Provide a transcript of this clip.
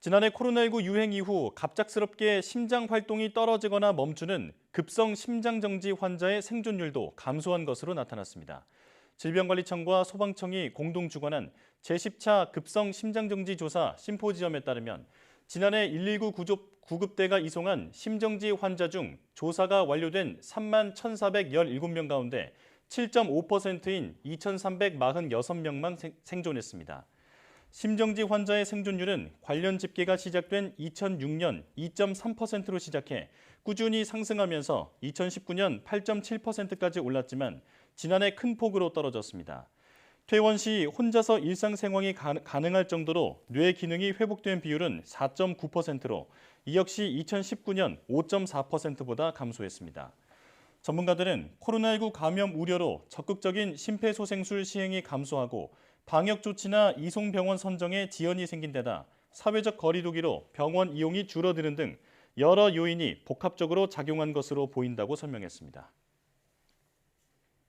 지난해 코로나19 유행 이후 갑작스럽게 심장 활동이 떨어지거나 멈추는 급성 심장정지 환자의 생존율도 감소한 것으로 나타났습니다. 질병관리청과 소방청이 공동 주관한 제10차 급성 심장정지 조사 심포지엄에 따르면 지난해 119 구조, 구급대가 이송한 심정지 환자 중 조사가 완료된 3만 1,417명 가운데 7.5%인 2,346명만 생존했습니다. 심정지 환자의 생존율은 관련 집계가 시작된 2006년 2.3%로 시작해 꾸준히 상승하면서 2019년 8.7%까지 올랐지만 지난해 큰 폭으로 떨어졌습니다. 퇴원 시 혼자서 일상생활이 가능할 정도로 뇌 기능이 회복된 비율은 4.9%로 이 역시 2019년 5.4%보다 감소했습니다. 전문가들은 코로나19 감염 우려로 적극적인 심폐소생술 시행이 감소하고 방역 조치나 이송 병원 선정에 지연이 생긴 데다 사회적 거리두기로 병원 이용이 줄어드는 등 여러 요인이 복합적으로 작용한 것으로 보인다고 설명했습니다.